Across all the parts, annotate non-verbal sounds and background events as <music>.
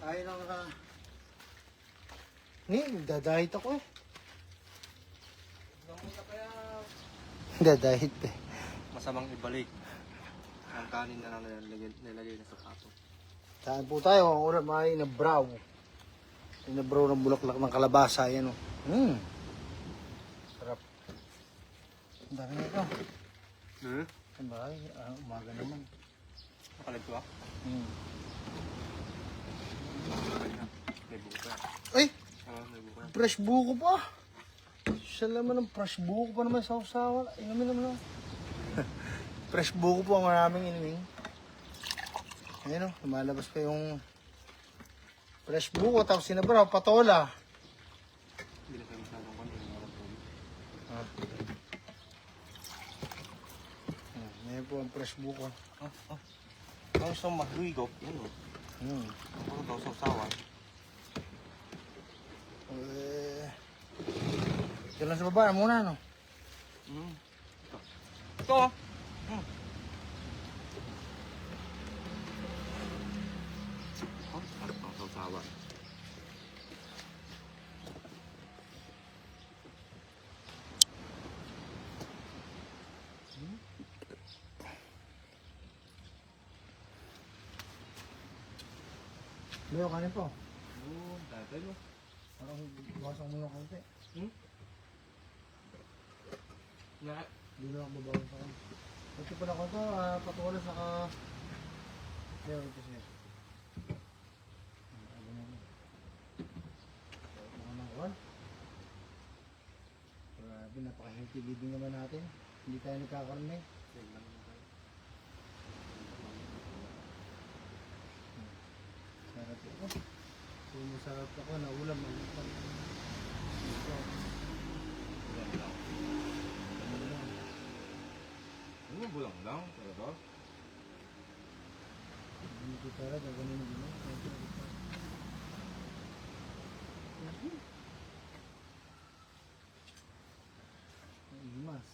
Kain ng... Uh... Ni, dadahit ako eh. Dadahit eh. Masamang ibalik ang kanin na nilagay, nilagay na sa plato. Saan po tayo? Ang ulam ay na brow. Na brow ng bulaklak ng kalabasa. Yan o. Mm. Sarap. Ang dami na ito. Hmm? Ang bahay. Ah, umaga naman. Nakalag ko ah. Mm. May buka. Ay! May buka. Fresh buko pa. Siya naman ng fresh buko pa naman sa usawa. Inumin naman ako. <laughs> fresh buko po ang maraming inumin. Ayan o, lumalabas pa yung fresh buko tapos sinabraw, patola. Hindi na kayo masyadong tubig. Ah. Ayan po ang fresh buko. Ah, ah. Ang isang mahrigop, yan o. Hmm. Ang puro daw sa usawan. Eh, ito lang sa baba muna, no? Hmm. Ito. Ito. Hmm. Oh, sarap ng sausawan. Leo, kanin po. Oo, dati mo. Parang buwasan mo yung konti. Na, Hindi na ako babawan sa akin. Ito pala ko ito, uh, patola saka... Leo, ito siya. Ano na. Grabe, napaka-healthy living naman natin. Hindi tayo nagkakarne. Sarap ito. Masarap ako, naulam. Ano pa? Ito. Ano lang. ano bulang lang? Talaga? Hindi ko talaga ganun din. Mas.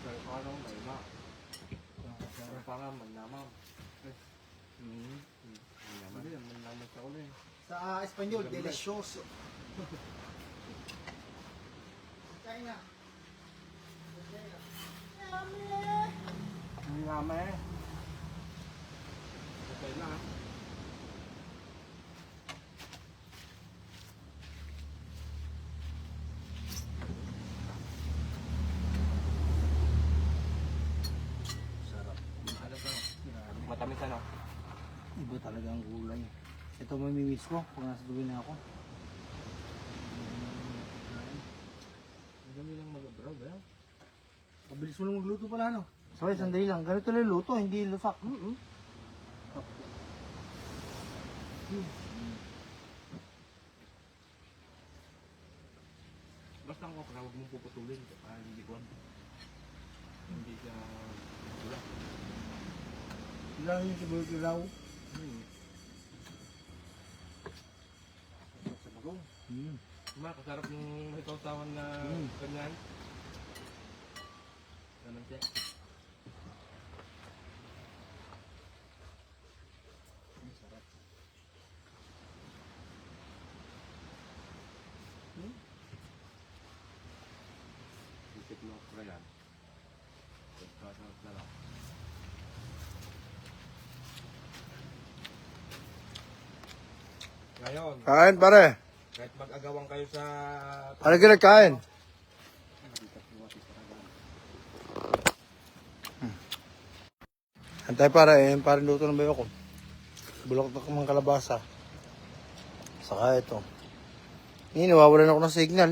Pero paano may ma? Nakakasarap. Pero pa nga, manamam. Hmm. Manamam. Hindi, manamam sa ulo eh. Sa ah, Espanyol, delicioso. Kain na. Hindi naman eh. Okay na ah. Sarap. Ano to? Grabe. Matamis ano? Iba talaga ang gulay. Ito mamimiss ko kung nasa duwi na ako. Ang dami lang mag-abroad eh. Pabilis mo lang magluto pala, no? Sorry, sandali lang. Ganito lang luto, hindi lusak. Mm Basta ang okra, huwag mong puputulin para hindi ko Hindi siya wala. Ilaw yung ilaw. Hmm. Sa bagong. Hmm. Ma, kasarap yung may kautawan na Mm. ganyan. Ganun siya. Sarap. Isip mo okra yan. Kasarap na lang. Ngayon, Kain, pare. kahit mag-agawang kayo sa... Ano ka kain? Antay para eh, para luto ng bayo ko. Bulok na ng kalabasa. Saka ito. Hindi, nawawalan ako ng signal.